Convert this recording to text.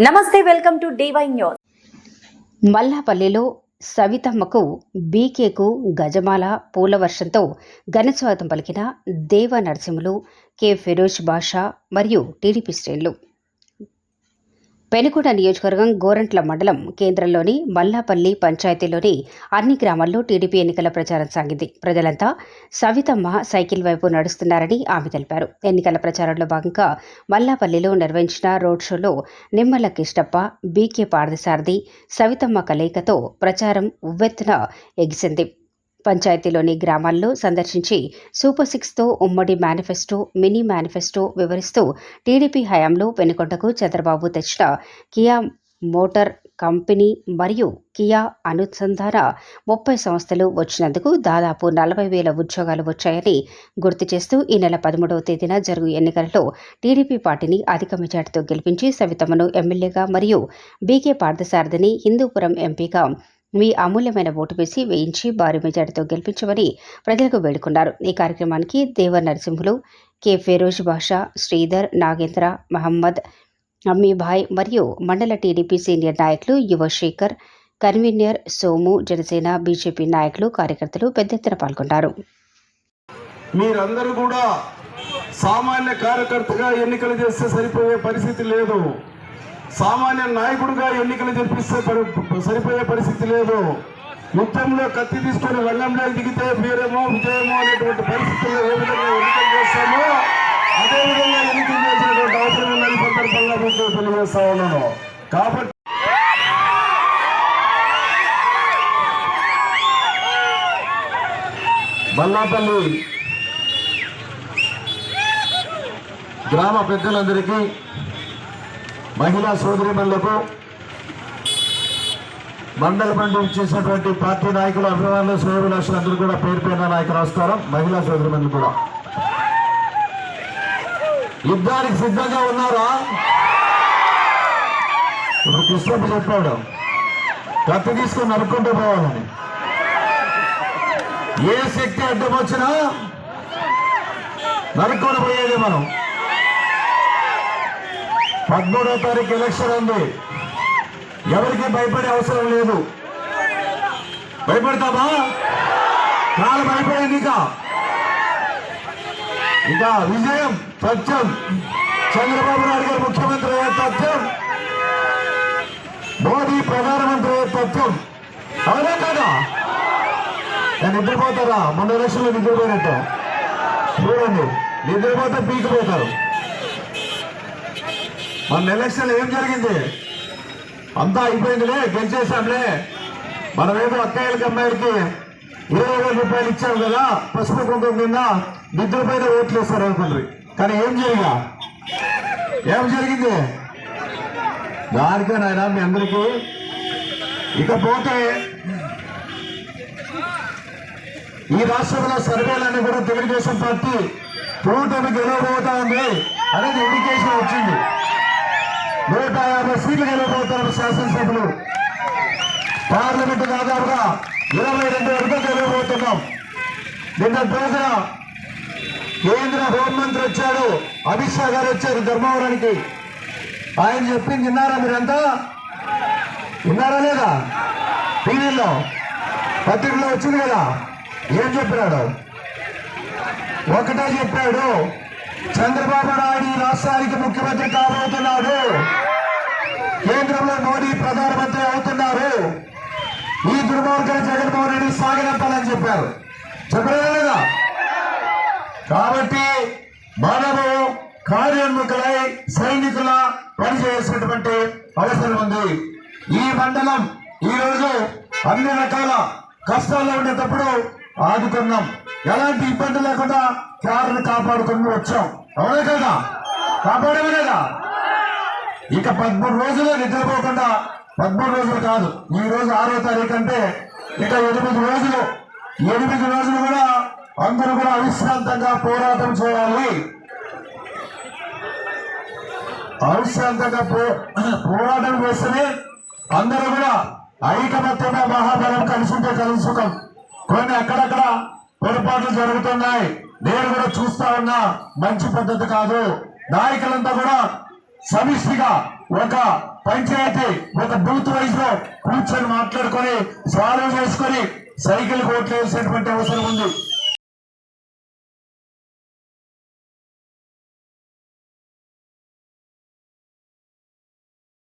నమస్తే welcome to DY news. మల్లాపల్లిలో సవితమ్మకు బీకేకు గజమాల పూల వర్షంతో ఘనస్వాగతం పలికిన దేవ నరసింహులు కె. ఫిరోజ్ బాషా మరియు టీడీపీ శ్రేణులు. పెనుకొండ నియోజకవర్గం గోరంట్ల మండలం కేంద్రంలోని మల్లాపల్లి పంచాయతీలోని అన్ని గ్రామాల్లో టీడీపీ ఎన్నికల ప్రచారం సాగింది. ప్రజలంతా సవితమ్మ సైకిల్ వైపు నడుస్తున్నారని ఆమె తెలిపారు. ఎన్నికల ప్రచారంలో భాగంగా మల్లాపల్లిలో నిర్వహించిన రోడ్ షోలో నిమ్మల కిష్టప్ప బీకే పార్థసారథి సవితమ్మ కలయికతో ప్రచారం ఉవ్వెత్తున ఎగిసింది. పంచాయతీలోని గ్రామాల్లో సందర్శించి సూపర్ సిక్స్తో ఉమ్మడి మేనిఫెస్టో మినీ మేనిఫెస్టో వివరిస్తూ టీడీపీ హయాంలో పెనుకొండకు చంద్రబాబు తెచ్చిన కియా మోటార్ కంపెనీ మరియు కియా అనుసంధాన ముప్పై సంస్థలు వచ్చినందుకు దాదాపు నలభై వేల ఉద్యోగాలు వచ్చాయని గుర్తు చేస్తూ ఈ నెల పదమూడవ తేదీన జరుగు ఎన్నికలలో టీడీపీ పార్టీని అధిక మెజార్టీతో గెలిపించి సవితమ్మను ఎమ్మెల్యేగా మరియు బీకే పార్థసారథిని హిందూపురం ఎంపీగా మీ అమూల్యమైన ఓటు వేసి వేయించి భారీ మెజార్టీతో గెలిపించమని ప్రజలకు వేడుకున్నారు. ఈ కార్యక్రమానికి దేవ నరసింహులు కె ఫిరోజ్ బాషా శ్రీధర్ నాగేంద్ర మహమ్మద్ అమ్మీభాయ్ మరియు మండల టీడీపీ సీనియర్ నాయకులు యువశేఖర్ కన్వీనర్ సోము జనసేన బీజేపీ నాయకులు కార్యకర్తలు పెద్ద ఎత్తున పాల్గొన్నారు. మీరందరూ కూడా సామాన్య కార్యకర్తగా ఎన్నికలు చేస్తే సరిపోయే పరిస్థితి లేదు. సామాన్య నాయకుడిగా ఎన్నికలు జరిపిస్తే సరిపోయే పరిస్థితి లేదు. యుద్ధంలో కత్తి తీసుకొని రంగంలో దిగితే వీరమో విజయమో అనేటువంటి పరిస్థితుల్లో ఏ విధంగా ఎన్నికలు చేస్తామో అదే విధంగా ఎన్నికలు చేసినటువంటి అవసరం ఉందని సందర్భంగా మీకు తెలియజేస్తా ఉన్నాను. కాబట్టి మల్లాపల్లి గ్రామ పెద్దలందరికీ మహిళా సోదరిమణులకు మండల మండలి చేసినటువంటి పార్టీ నాయకులు అభిమానులు శ్రేయభిలాషులందరూ కూడా పేరు పేరున నాయకు నమస్కారం. మహిళా సోదరిమణులు కూడా. యుద్ధానికి సిద్ధంగా ఉన్నారా? ఇప్పుడు కృష్ణప్ప చెప్పాడు. కత్తి తీసుకొని నరుక్కుంటూ పోవాలని. ఏ శక్తి అడ్డం వచ్చినా నరుక్కొని పోయేది మనం. పదమూడో తారీఖు ఎలక్షన్ ఉంది. ఎవరికి భయపడే అవసరం లేదు. భయపడతామా కాలు భయపడింది ఇక. ఇక విజయం సత్యం. చంద్రబాబు నాయుడు గారు ముఖ్యమంత్రి అయ్యే తత్వం. మోదీ ప్రధానమంత్రి అయ్యే తత్వం. అవునా కదా? నేను నిద్రపోతారా? మొన్న ఎలక్షన్లో నిద్రపోయినట్టు. చూడండి నిద్రపోతే పీకిపోతారు. మన ఎలక్షన్ ఏం జరిగింది? అంతా అయిపోయిందిలే గెలిచేసాంలే మనమేదో అక్కయ్యలకి అమ్మాయిలకి ఇరవై వేల రూపాయలు ఇచ్చాము కదా పసుపు కుంకుమ కింద నిద్రపైన ఓట్లు వేస్తారు అనుకుంటారు కానీ ఏం జరిగా ఏం జరిగింది? దానికే నాయన మీ అందరికీ ఇకపోతే ఈ రాష్ట్రంలో సర్వేలన్నీ కూడా తెలుగుదేశం పార్టీ కూటమి గెలవబోతా ఉంది అనేది ఇండికేషన్ వచ్చింది. నూట యాభై సీట్లు గెలవబోతున్నారు శాసనసభలు. పార్లమెంట్ దాదాపుగా ఇరవై రెండు వరకు గెలవబోతున్నాం. నిన్న రోజున కేంద్ర హోంమంత్రి వచ్చాడు. అమిత్ షా గారు వచ్చారు ధర్మవరానికి. ఆయన చెప్పింది విన్నారా మీరంతా? విన్నారా లేదా? టీవీలో. పత్రికలో వచ్చింది కదా? ఏం చెప్పినాడు? ఒకటే చెప్పాడు. చంద్రబాబు నాయుడు రాష్ట్రానికి ముఖ్యమంత్రి కాబోతున్నాడు. కేంద్రంలో మోడీ ప్రధానమంత్రి అవుతున్నారు. ఈ దుర్మార్గం జగన్మోహన్ రెడ్డి సాగనంపాలని చెప్పారు. చెప్పలేదా? కాబట్టి మనము కార్యోన్ముఖులై సైనికుల పనిచేయాల్సినటువంటి అవసరం ఉంది. ఈ మండలం ఈ రోజు అన్ని రకాల కష్టాల్లో ఉండేటప్పుడు ఆదుకున్నాం. ఎలాంటి ఇబ్బంది లేకుండా కారుని కాపాడుకుని వచ్చాం అవునే కదా? కాపాడమే కదా ఇక పదమూడు రోజులు నిద్రపోకుండా పదమూడు రోజులు కాదు ఈ రోజు ఆరో తారీఖు అంటే ఇక ఎనిమిది రోజులు. ఎనిమిది రోజులు కూడా అందరూ కూడా అవిశ్రాంతంగా పోరాటం చేయాలి. అవిశ్రాంతంగా పో పోరాటం చేస్తేనే అందరూ కూడా ఐకమత్యమే మహాబలం కలిసింటే కలుసుకం కొన్ని అక్కడక్కడ పొరపాట్లు జరుగుతున్నాయి. నేను కూడా చూస్తా ఉన్నా. మంచి పద్ధతి కాదు. నాయకులంతా కూడా సమిష్టిగా ఒక పంచాయతీ ఒక బూత్ వైజ్లో కూర్చొని మాట్లాడుకొని సాల్వ్ చేసుకొని సైకిల్ కోట్లు వేసేటువంటి అవసరం ఉంది.